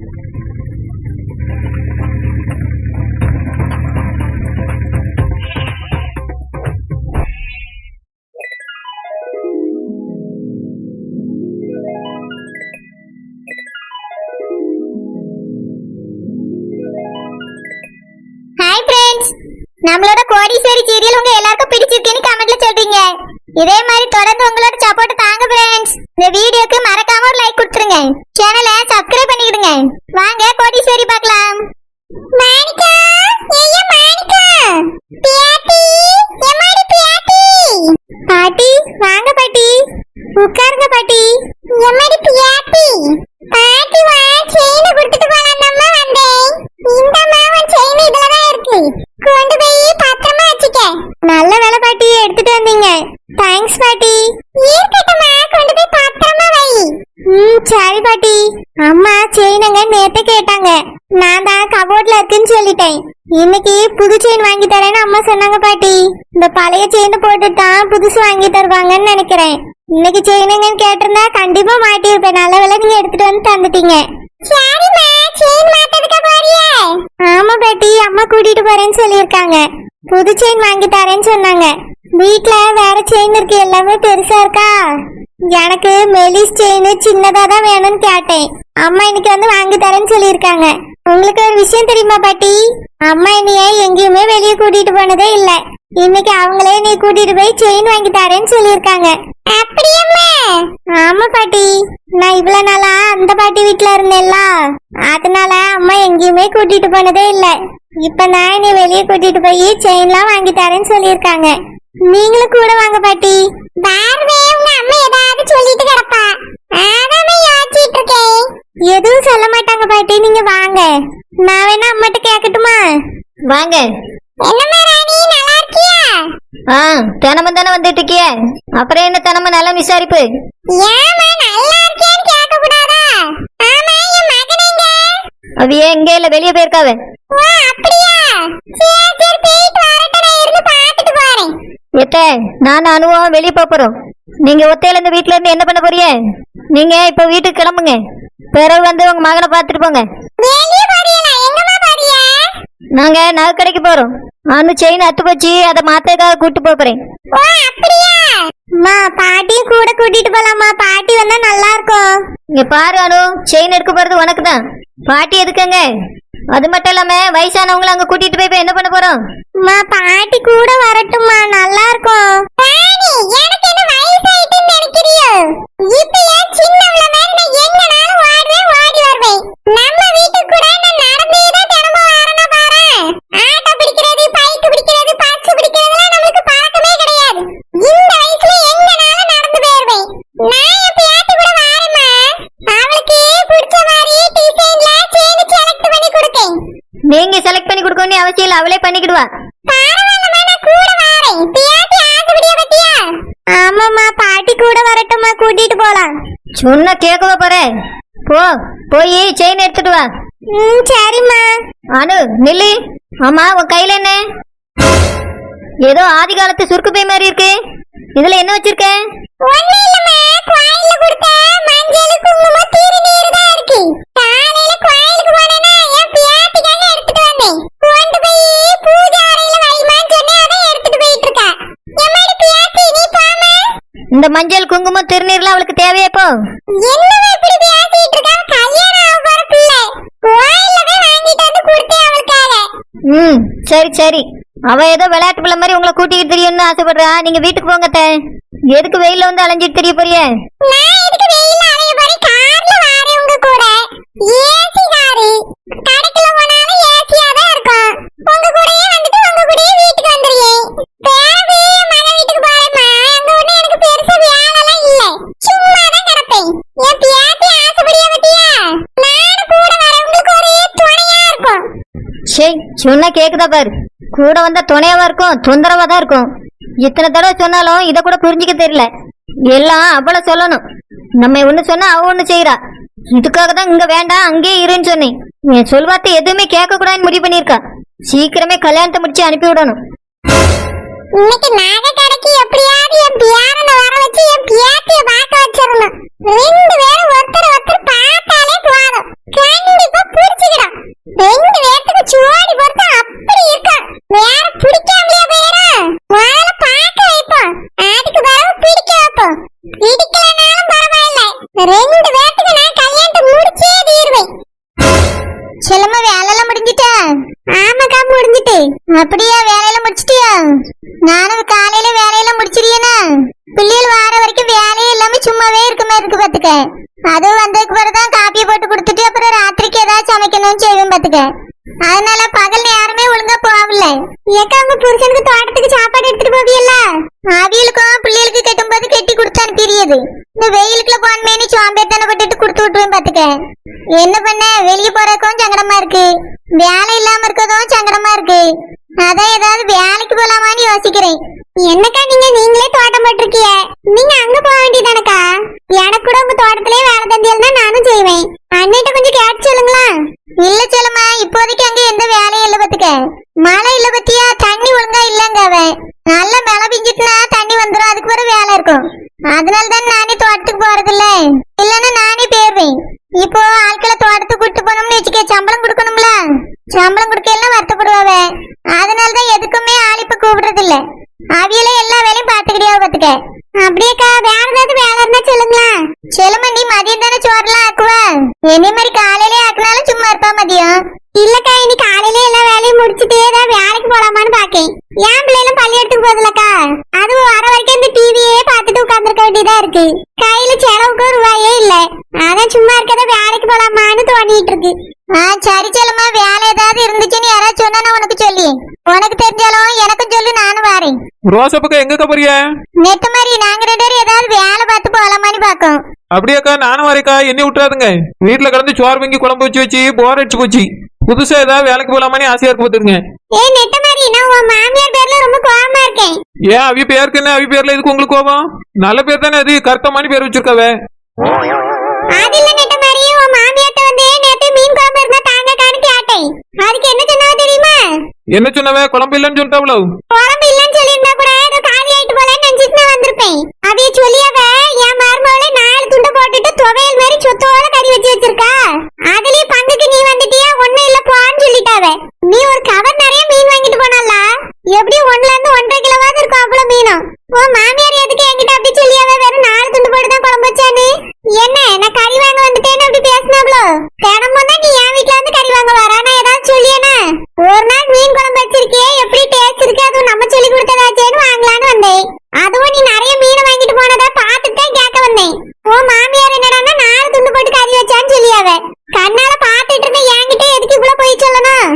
Hi நம்மளோட கோடீஸ்வரி serial உங்க எல்லாருக்கும் பிடிச்சிருக்குன்னு கமெண்ட்ல சொல்றீங்க. இதே மாதிரி தொடர்ந்து உங்களோட சப்போர்ட் தாங்க ஃப்ரெண்ட்ஸ் இந்த வீடியோக்கு மறக்காம ஒரு லைக் கொடுத்துருங்க. சேனலை சப்ஸ்கிரைப் பண்ணிக்கிடுங்க வாங்க கோடீஸ்வரி பார்க்கலாம். மாணிக்கா ஏய் மாணிக்கா. பியாட்டி எம்மாடி பியாட்டி. பாட்டி வாங்க பாட்டி. உட்காருங்க பாட்டி. எம்மாடி பியாட்டி. பாட்டி வா செயினை ம் சரி பாட்டி. அம்மா செயினங்க நேத்து கேட்டாங்க. நான் தான் கபோர்ட்ல இருக்குன்னு சொல்லிட்டேன். இன்னைக்கு புது செயின் வாங்கி தரேன்னு அம்மா சொன்னாங்க பாட்டி. இந்த பழைய செயின் போட்டுட்டு தான் புதுசு வாங்கி தருவாங்கன்னு நினைக்கிறேன். இன்னைக்கு செயினுங்கன்னு கேட்டிருந்தா கண்டிப்பா மாட்டியிருப்பேன் நல்ல வேலை நீங்க எடுத்துட்டு வந்து தந்துட்டீங்க. சரிம்மா செயின் மாட்டதுக்கு போறியே? ஆமா பாட்டி அம்மா கூட்டிட்டு போறேன்னு சொல்லியிருக்காங்க. புது செயின் வாங்கி தரேன்னு சொன்னாங்க. வீட்ல வேற செயின் இருக்கு எல்லாமே பெருசா இருக்கா? எனக்கு மெலிஸ் செயின் சின்னதா தான் வேணும்னு கேட்டேன். அம்மா இன்னைக்கு வந்து வாங்கி தரேன்னு சொல்லியிருக்காங்க. உங்களுக்கு ஒரு விஷயம் தெரியுமா பாட்டி? அம்மா என்னைய எங்கேயுமே வெளியே கூட்டிட்டு போனதே இல்லை. இன்னைக்கு அவங்களே நீ கூட்டிட்டு போய் செயின் வாங்கி தரேன்னு சொல்லியிருக்காங்க. அப்படியம்மா? ஆமா பாட்டி. நான் இவ்வளவு நாளா அந்த பாட்டி வீட்ல இருந்தேன்ல. அதனால அம்மா எங்கேயுமே கூட்டிட்டு போனதே இல்ல. இப்ப நான் நீ வெளியே கூட்டிட்டு போய் செயின்லாம் வாங்கி தரேன்னு சொல்லியிருக்காங்க. நீங்களும் கூட வாங்க பாட்டி. பார்வே உங்க அம்மா ஏதாவது சொல்லிட்டு கிடப்பா. அதானே யோசிச்சிட்டு இருக்கேன். எதுவும் சொல்ல மாட்டாங்க பாட்டி. நீங்க வாங்க. நான் வேணா அம்மாட்ட கேட்கட்டுமா வாங்க என்னம்மா ராணி நல்லா இருக்கியா ஆ தினமும் தானே வந்துட்டு இருக்கிய அப்புறம் என்ன தினமும் நல்ல விசாரிப்பு? அவிய எங்க இல்ல வெளியே போயிருக்காவ. எத்த நான் அனுபவம் வெளியே போறோம். நீங்க ஒத்தையில இருந்து என்ன பண்ண போறிய நீங்க இப்ப வீட்டுக்கு கிளம்புங்க. பிறகு வந்து உங்க மகனை பார்த்துட்டு போங்க வெளிய போறீங்களா எங்கம்மா போறீங்க நாங்க நகை கடைக்கு போறோம். அனு செயின் அத்து போச்சு அதை மாத்தக்காக கூட்டு போறேன். ஓ அப்படியா? அம்மா பாட்டியும் கூட கூட்டிட்டு போலாமா பாட்டி வந்தா நல்லா இருக்கும் இங்க பாரு அனு செயின் எடுக்க போறது உனக்கு தான் பாட்டி எதுக்குங்க? அது மட்டும் இல்லாம வயசானவங்களை அங்க கூட்டிட்டு போய் இப்ப என்ன பண்ண போறோம்? அம்மா பாட்டி கூட வரட்டும்மா ஆமாம்மா பாட்டி கூட வரட்டும்மா கூட்டிட்டு போலாம். சொன்ன கேட்கவா போறேன் போ போய் செயின் எடுத்துட்டு வா. ம் சரிம்மா. அனு நில்லு. ஆமா உன் கையில என்ன? ஏதோ ஆதி காலத்து சுருக்கு பை மாதிரி இருக்கு. இதுல என்ன வச்சிருக்க? ஒண்ணு இல்லம்மா கோயில்ல கொடுத்த மஞ்சள் குங்குமம் திருநீர் தான் இருக்கு காலையில கோயிலுக்கு போனேன்னா என் பியாத்திக்காக எடுத்துட்டு வந்தேன் கொண்டு போய் பூஜை அறையில வைமான்னு சொன்னேன் அதை எடுத்துட்டு போயிட்டு இருக்கா எம்மாடி பியாத்தி நீ போமா இந்த மஞ்சள் குங்குமம் திருநீர்லாம் அவளுக்கு தேவையா இப்போ? ம் சரி சரி. அவ ஏதோ விளையாட்டு பிள்ளை மாதிரி உங்களை கூட்டிக்கிட்டு தெரியணும்னு ஆசைப்படுறா. நீங்க வீட்டுக்கு போங்க. எதுக்கு வெயில்ல வந்து அலைஞ்சிட்டு தெரிய போறிய நான் எதுக்கு வெயில்ல அலைய போறேன் கார்ல வாரேன் உங்க கூட ஏசி காரு கடைக்குள்ள போனாலும் ஏசியா தான் இருக்கும் உங்க கூடயே வந்துட்டு உங்க கூடயே வீட்டுக்கு வந்துருவேன் பிறகு என் மகன் வீட்டுக்கு போறேம்மா அங்க ஒண்ணு எனக்கு பெருசா வேலைலாம் இல்ல சும்மா தான் கிடப்பேன் என் பியாத்தி ஆசைப்படியா பத்தியா நானும் கூட வரேன் உங்களுக்கு ஒரே துணையா இருக்கும் சரி சொன்னா கேக்குதா பாரு. கூட வந்தா துணையாவா இருக்கும் தொந்தரவா தான் இருக்கும். இத்தனை தடவை சொன்னாலும் இத கூட புரிஞ்சுக்க தெரியல. எல்லாம் அவ்வளவு சொல்லணும். நம்ம ஒண்ணு சொன்னா அவ ஒண்ணு செய்யறா இதுக்காக தான் இங்க வேண்டாம் அங்கேயே இருன்னு சொன்னேன். என் சொல்வார்த்தை எதுவுமே கேட்க கூடாதுன்னு முடிவு பண்ணிருக்கா சீக்கிரமே கல்யாணத்தை முடிச்சு அனுப்பி விடணும். இன்னைக்கு நகை கடைக்கு எப்படியாவது என் பியாரனை வர வச்சு என் பியாத்திய பார்க்க வச்சிடணும். ரெண்டு பேரும் ஒருத்தர் ஒருத்தர் பார்த்தாலே போதும். கண்டிப்பா அப்படி இருக்கும் வேற பிடிக்காமலே போயிடும் முதல்ல பார்க்க வைப்போம் அதுக்கு பிறகு பிடிக்க வைப்போம் பிடிக்கலனாலும் பரவாயில்ல. ரெண்டு பேத்துக்கு நான் கல்யாணத்தை முடிச்சே தீர்வேன். வேலை எல்லாம் முடிஞ்சிட்டா? ஆமாக்கா முடிஞ்சிட்டு. அப்படியா? புருஷனுக்கு தோட்டத்துக்கு சாப்பாடு எடுத்துட்டு போவியல்ல? அவியலுக்கும் பிள்ளைகளுக்கு கட்டும்போது கட்டி கொடுத்து அனுப்பிடுது இந்த வெயிலுக்குள்ள போனமேனி சோம்பேத்தான பட்டுட்டு கொடுத்து விட்டுருவேன் பாத்துக்க. என்ன பண்ண? வெளியே போறதுக்கும் சங்கடமா இருக்கு. வேலை இல்லாம இருக்கதும் சங்கடமா இருக்கு. அதான் ஏதாவது வேலைக்கு போலாமான்னு யோசிக்கிறேன். என்னக்கா நீங்க? நீங்களே தோட்டம் போட்டிருக்கிய நீங்க அங்க போக வேண்டியதானக்கா? எனக்கு கூட உங்க தோட்டத்திலே வேலை தந்தியல்னா நானும் செய்வேன். அண்ணிட்ட கொஞ்சம் கேட்டு சொல்லுங்களா இல்ல செல்லம்மா இப்போதைக்கு அங்க எந்த வேலையும் இல்ல பாத்துக்க. மழை இல்ல பத்தியா? தண்ணி ஒழுங்கா இல்லங்க அவன். நல்ல மழை பிஞ்சிட்டுனா தண்ணி வந்துடும் அதுக்கு பிறகு வேலை இருக்கும். அதனால தான் நானே தோட்டத்துக்கு போறது இல்ல இல்லன்னா நானே போயிருவேன் இப்போ ஆட்களை தோட்டத்துக்கு கூட்டு போனோம்னு வச்சுக்க சம்பளம் கொடுக்கணும்ல சம்பளம் கொடுக்கலாம் வருத்தப்படுவாவ அதனால தான் எதுக்குமே ஆள் இப்ப கூப்பிடுறது இல்ல அவியலே எல்லா வேலையும் பாத்துக்கிட்டே பாத்துக்க அப்படியேக்கா வேற ஏதாவது வேலை இருந்தா சொல்லுங்களா செல்லுமா நீ மதியம் தானே சோறுலாம் ஆக்குவ என்னை மாதிரி காலையிலே ஆக்குனாலும் சும்மா இருப்பா மதியம் இல்லக்கா இன்னி காலையில எல்லா வேலையும் முடிச்சுட்டு ஏதாவது வேலைக்கு போலாமான்னு பாக்கேன் ஏன் பிள்ளைகளும் பள்ளியெடுத்துக்கு போதில்லக்கா அதுவும் வர வரைக்கும் இந்த டிவியே பார்த்துட்டு உட்கார்ந்துருக்க வேண்டியதா இருக்கு. கையில செலவுக்கு ரூபாயே இல்ல. அதான் சும்மா இருக்கத வேலைக்கு போலாமான்னு தோணிட்டு இருக்கு. ஆ சரி செல்லம்மா வேலை ஏதாவது இருந்துச்சுன்னு யாராவது சொன்னா நான் உனக்கு சொல்லி உனக்கு தெரிஞ்சாலும் எனக்கும் சொல்லி நானும் வரேன். ரோசா பக்கம் எங்கக்கா போறிய நெட்ட மாதிரி நாங்க ரெண்டு பேரும் ஏதாவது வேலை பார்த்து போலாமான்னு பாக்கோம் அப்படியாக்கா நானும் வரேக்கா என்னை விட்டுறாதுங்க. வீட்டுல கிடந்து சோறு வாங்கி குழம்பு வச்சு வச்சு போர் அடிச்சு போச்சு. புதுசா ஏதாவது வேலைக்கு போலாமான்னு ஆசையா இருக்கு பாத்துருங்க ஏய் நெட்ட மாதிரி நான் உன் மாமியார் பேர்ல ரொம்ப கோவமா இருக்கேன். ஏன் அவி பேருக்கு என்ன? அவி பேர்ல எதுக்கு உங்களுக்கு கோபம்? நல்ல பேர் தானே அது கருத்தமானி பேர் வச்சிருக்காவே. அது இல்ல நெட்ட மாதிரி உன் மாமியார்ட்ட வந்து நேத்து மீன் குழம்பு இருந்தா தாங்க காணு கேட்டேன். அதுக்கு என்ன சொன்னாவ தெரியுமா? என்ன சொன்னவே? குழம்பு இல்லைன்னு சொல்லிட்டாவளோ குழம்பு இல்லன்னு சொல்லியிருந்தா கூட ஏதோ காலி ஆயிட்டு போலன்னு நினைச்சிட்டு நான் வந்திருப்பேன். அதைய சொல்லியாவ என் மருமவளே நாலு துண்டை போட்டுட்டு துவையல் மாதிரி சொத்தோட கறி வச்சு வச்சிருக்கா அதுலயும் பங்குக்கு நீ வந்துட்டியா ஒண்ணும் இல்ல போன்னு சொல்லிட்டாவ நீ ஒரு கவர் நிறைய மீன் வாங்கிட்டு போனல்ல எப்படியும் ஒண்ணுல இருந்து ஒன்றரை கிலோவாவது இருக்கும் அவ்வளவு ஓ மாமியார் எதுக்கு என்கிட்ட அப்படி சொல்லியாவே வெறும் நாலு துண்டு போட்டு தான் குழம்பு வச்சானு. என்ன? நான் கறி வாங்க வந்துட்டேன்னு அப்படி பேசினாவளோ தினமும் தான் நீ என் வீட்ல வந்து கறி வாங்க வர. நான் ஏதாவது சொல்லியேனா? ஒரு நாள் மீன் குழம்பு வச்சிருக்கியே எப்படி டேஸ்ட் இருக்கு? அதுவும் நம்ம சொல்லி கொடுத்ததாச்சேன்னு வாங்கலான்னு வந்தேன். அதுவும் நீ நிறைய மீன் வாங்கிட்டு போனதா பார்த்துட்டு தான் கேட்க வந்தேன். ஓ மாமியார் என்னடான்னா நாலு துண்டு போட்டு கறி வச்சான்னு சொல்லியாவ. கண்ணால பார்த்துட்டு இருந்த என்கிட்ட எதுக்கு இவ்வளவு போய் சொல்லணும்?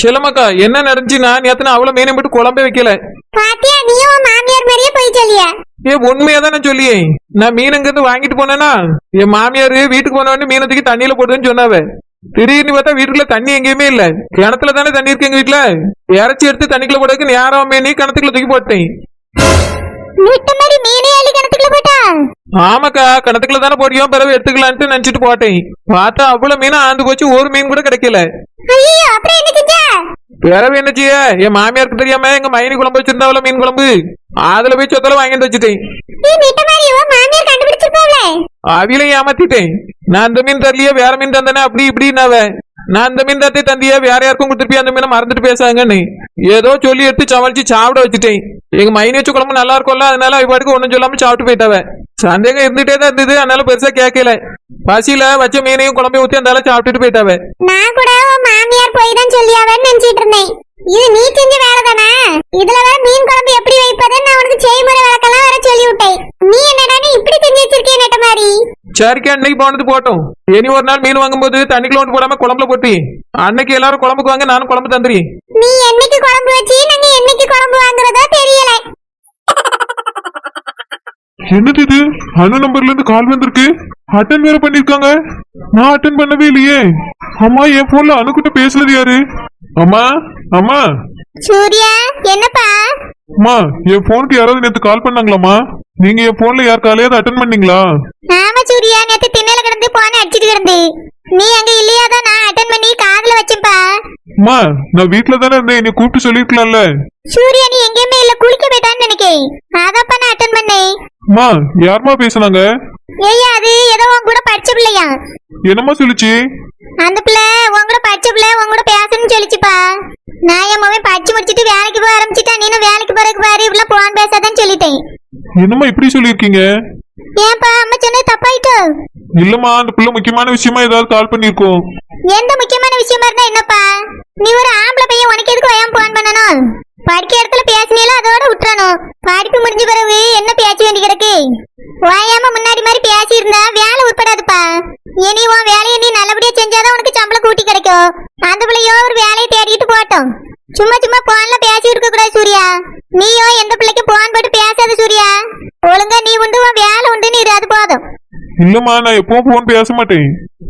சிலமக்கா என்ன நடந்துச்சுன்னா நேத்து அவ்வளவு மீனை போட்டு குழம்பே வைக்கல. பாத்தியா? உன் மாமியார் மாதிரியே போய் சொல்லியா? ஏ உண்மையா தான் சொல்லியே? நான் மீன் அங்க இருந்து வாங்கிட்டு போனேனா? என் மாமியார் வீட்டுக்கு போன உடனே மீனை தூக்கி தண்ணியில போடுதுன்னு சொன்னாவ. திடீர்னு பார்த்தா வீட்டுக்குள்ள தண்ணி எங்கேயுமே இல்ல. கிணத்துல தானே தண்ணி இருக்கு எங்க வீட்டுல? இறச்சி எடுத்து தண்ணிக்குள்ள போடுறதுக்கு நேரம் மீனி கிணத்துக்குள்ள தூக்கி போட்டேன். ஆமாக்கா கிணத்துக்குள்ள தானே போறியோம் பிறகு எடுத்துக்கலான்ட்டு நினைச்சிட்டு போட்டேன். பார்த்தா அவ்வளவு மீன் ஆந்து போச்சு ஒரு மீன் கூட கிடைக்கல. அப்புறம் என்ன செய்ய? என் மாமியாருக்கு தெரியாம எங்க மைனி குழம்பு வச்சிருந்தாவல மீன் குழம்பு? அதுல போய் சொத்தல வாங்கிட்டு வச்சுட்டேன். அவிலையும் ஏமாத்திட்டேன். நான் அந்த மீன் தரலையே வேற மீன் தந்தேனே அப்படி இப்படின்னாவ. நான் அந்த மீன் தத்தே தந்தியா வேற யாருக்கும் கொடுத்துருப்பியா அந்த மீனை மறந்துட்டு பேசாங்கன்னு. ஏதோ சொல்லி எடுத்து சமாளிச்சு சாப்பிட வச்சுட்டேன். எங்க மைனி வச்ச குழம்பு நல்லா இருக்கும்ல அதனால அவ பாட்டுக்கு ஒண்ணும் சொல்லாம சாப்பிட்டு போயிட்டாவ. சந்தேகம் இருந்துட்டே தான் இருந்தது அதனால பெருசா கேட்கல. பசியில வச்ச மீனையும் குழம்பையும் ஊத்தி அந்த சாப்பிட்டுட்டு போயிட்டாவ. நான் கூட மாமியார் போய் தான் சொல்லியாவன்னு நினைச்சிட்டு இருந்தேன். இது நீ செஞ்ச வேலை தானே இதுல வேற மீன் குழம்பு எப்படி வைப்பதுன்னு நான் உனக்கு செய்முறை விளக்கெல்லாம் வேற சொல்லி விட்டேன் நீ என்னடா இப்படி செஞ்சு வச்சிருக்கே நெட்ட மாதிரி? சரிக்கா அன்னைக்கு போனது போட்டோம். இனி ஒரு நாள் மீன் வாங்கும்போது தண்ணிக்குள்ள ஒன்று போடாம குழம்புல போட்டு அன்னைக்கு எல்லாரும் குழம்புக்கு வாங்க நானும் குழம்பு தந்துறேன். நீ என்னைக்கு குழம்பு வச்சு நாங்க என்னைக்கு குழம்பு வாங்குறதோ தெரியல. என்னது இது? அண்ணு நம்பர்ல இருந்து கால் வந்திருக்கு. அட்டன் வேற பண்ணிருக்காங்க. நான் அட்டன் பண்ணவே இல்லையே. அம்மா என் போன்ல அணுகிட்ட பேசுனது யாரு? அம்மா அம்மா. சூர்யா என்னப்பா? அம்மா என் போனுக்கு யாராவது நேத்து கால் பண்ணாங்களாம்மா? நீங்க என் போன்ல யார் காலையாவது அட்டன் பண்ணீங்களா? ஆமா சூர்யா நேத்து திண்ணையில கிடந்து போன அடிச்சிட்டு கிடந்து நீ அங்க இல்லையாதான் நான் அட்டன் பண்ணி காதுல வச்சேன்ப்பா அம்மா நான் வீட்ல தானே இருந்தேன் என்னை கூப்பிட்டு சொல்லிருக்கலாம்ல. சூர்யா நீ எங்கேயுமே இல்ல குளிக்க போயிட்டான்னு நினைக்கிறேன் அதான்ப்பா நான் அட்டன் பண்ணேன். அம்மா யாரும்மா பேசுனாங்க? ஏய்யா அது ஏதோ உன் கூட படிச்ச பிள்ளையா? என்னம்மா சொல்லுச்சு? அந்த பிள்ளை உன் கூட படிச்ச பிள்ளை உன் கூட பேசணும்னு சொல்லிச்சுப்பா. நான் என் மகன் படிச்சு முடிச்சிட்டு வேலைக்கு போக ஆரம்பிச்சிட்டா நீனும் வேலைக்கு போறதுக்கு பாரு இப்படிலாம் போன் பேசாதன்னு சொல்லிட்டேன். என்னம்மா இப்படி சொல்லியிருக்கீங்க? ஏன்பா அம்மா சொன்னது தப்பாயிட்டோ? இல்லம்மா அந்த பிள்ளை முக்கியமான விஷயமா ஏதாவது கால் பண்ணிருக்கோம் எந்த முக்கியமான விஷயமா இருந்தா என்னப்பா? நீ ஒரு ஆம்பளை பையன் உனக்கு எதுக்கு வயம் போன் பண்ணணும்? படிக்க இடத்துல பேசினீல அதோட விட்டுறணும். படிப்பு முடிஞ்ச பிறகு என்ன பேச வேண்டி கிடக்கு? ஓயாம முன்னாடி மாதிரி பேசி இருந்தா வேலை உட்படாதுப்பா இனி உன் வேலையை நீ நல்லபடியா செஞ்சாதான் உனக்கு சம்பளம் கூட்டி கிடைக்கும். அந்த பிள்ளையோ ஒரு வேலையை தேடிட்டு போட்டோம் சும்மா சும்மா போன்ல பேசி இருக்க கூடாது சூர்யா. நீயோ எந்த பிள்ளைக்கும் போன் போட்டு பேசாத சூர்யா. ஒழுங்கா நீ உண்டு உன் வேலை உண்டுன்னு இரு அது போதும். இல்லம்மா நான் எப்பவும் போன் பேச மாட்டேன்.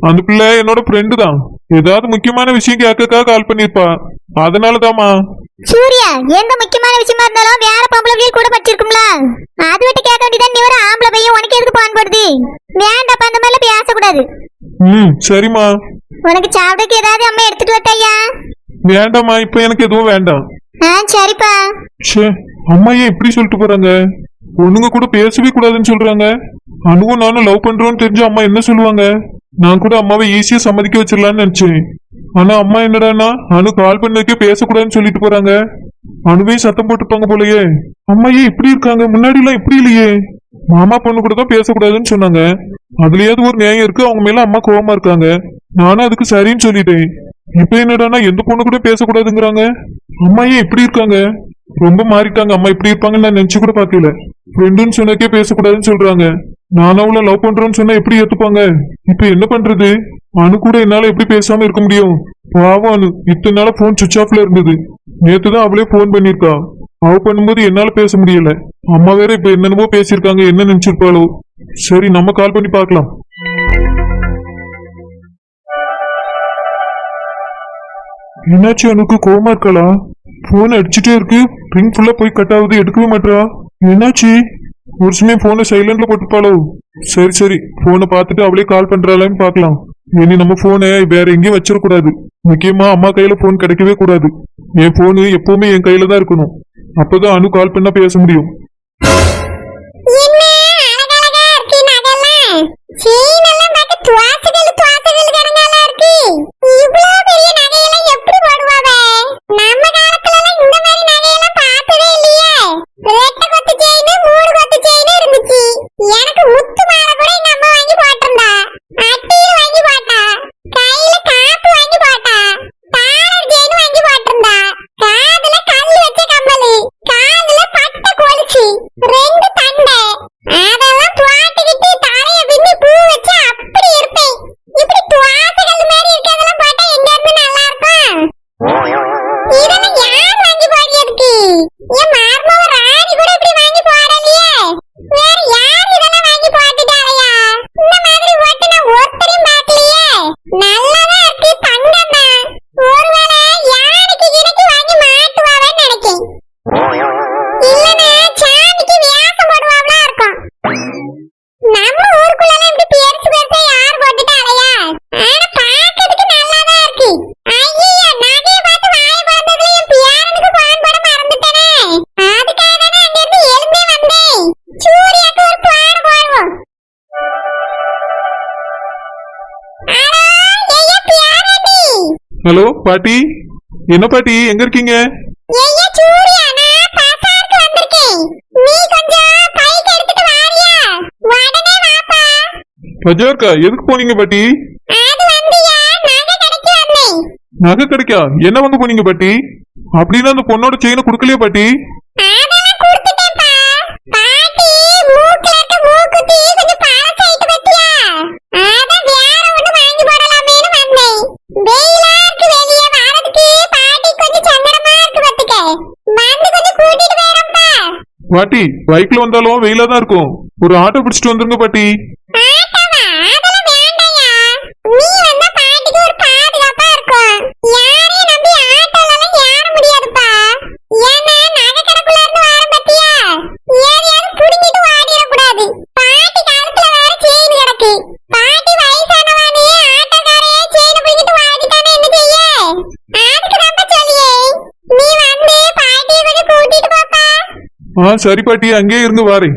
அந்த பிள்ளை என்னோட ஃப்ரெண்டு தான். ஏதாவது முக்கியமான விஷயம் கேட்கக்கா கால் பண்ணிருப்பா அதனாலதாம்மா. சூர்யா எந்த முக்கியமான விஷயமா இருந்தாலும் வேற பொம்பளை பிள்ளைகள் கூட படிச்சிருக்கும்ல. அது விட்டு கேட்க வேண்டியதான் நீ ஒரு ஆம்பளை பையன் உனக்கு எதுக்கு பான் போடுது? வேண்டாப்பா அந்த மாதிரிலாம் பேசக்கூடாது. ம் சரிம்மா. உனக்கு சாப்பிடக்கு ஏதாவது அம்மா எடுத்துட்டு வரட்டையா? வேண்டாம்மா இப்ப எனக்கு எதுவும் வேண்டாம். ஆ சரிப்பா. அம்மா ஏன் இப்படி சொல்லிட்டு போறாங்க. பொண்ணுங்க கூட பேசவே கூடாதுன்னு சொல்றாங்க. அனுவும் நானும் லவ் பண்றோம்னு தெரிஞ்சு அம்மா என்ன சொல்லுவாங்க? நான் கூட அம்மாவை ஈஸியா சம்மதிக்க வச்சிடலாம்னு நினைச்சேன். ஆனா அம்மா என்னடான்னா அனு கால் பண்ணதுக்கே பேசக்கூடாதுன்னு சொல்லிட்டு போறாங்க. அனுவே சத்தம் போட்டுப்பாங்க போலயே. அம்மா ஏன் இப்படி இருக்காங்க. முன்னாடி எல்லாம் இப்படி இல்லையே. மாமா பொண்ணு கூட தான் பேசக்கூடாதுன்னு சொன்னாங்க. அதுலயாவது ஒரு நியாயம் இருக்கு. அவங்க மேல அம்மா கோவமா இருக்காங்க. நானும் அதுக்கு சரின்னு சொல்லிட்டேன். இப்ப என்னடான்னா எந்த பொண்ணு கூட பேசக்கூடாதுங்கிறாங்க? அம்மா ஏன் இப்படி இருக்காங்க. ரொம்ப மாறிட்டாங்க. அம்மா இப்படி இருப்பாங்கன்னு நான் நினைச்சு கூட பாக்கல ஃப்ரெண்டுன்னு சொன்னக்கே பேசக்கூடாதுன்னு சொல்றாங்க. நான் அவளை லவ் பண்றேன்னு சொன்னா எப்படி ஏத்துப்பாங்க? இப்ப என்ன பண்றது? அனு கூட என்னால எப்படி பேசாம இருக்க முடியும்? பாவம் அனு. இத்தனை நாள போன் சுவிச் ஆஃப்ல இருந்தது. நேத்து தான் அவளே போன் பண்ணிருக்கா அவ பண்ணும்போது என்னால பேச முடியல. அம்மா வேற இப்ப என்னென்னமோ பேசியிருக்காங்க. என்ன நினைச்சிருப்பாளோ? சரி நம்ம கால் பண்ணி பார்க்கலாம். என்னாச்சு அனுக்கு? கோமா இருக்காளா? போன் அடிச்சுட்டே இருக்கு. ரிங் ஃபுல்லா போய் கட் ஆகுது. எடுக்கவே மாட்டா என்னாச்சு? ஒரு சமயம் போனை சைலண்ட்ல போட்டுப்பாளோ சரி சரி. போனை பார்த்துட்டு அவளே கால் பண்றாளான்னு பார்க்கலாம். இனி நம்ம போனை வேற எங்கேயும் வச்சிடக்கூடாது முக்கியமா அம்மா கையில போன் கிடைக்கவே கூடாது. என் போனு எப்பவுமே என் கையில தான் இருக்கணும். அப்பதான் அனு கால் பண்ணா பேச முடியும். பாட்டி? என்ன பாட்டி? எங்க இருக்கீங்க? பஜார்க்கா எதுக்கு போனீங்க பாட்டி? நகை கடைக்கு வந்தேன். நகை கிடைக்கா? என்ன வாங்க போனீங்க பாட்டி? அப்படின்னா அந்த பொண்ணோட செயினை கொடுக்கலையா பாட்டி? பாட்டி பைக்ல வந்தாலும் வெயிலா தான் இருக்கும். ஒரு ஆட்டோ பிடிச்சிட்டு வந்துருங்க பாட்டி. ஆ சரி பாட்டி அங்கேயே இருந்து வாரேன்.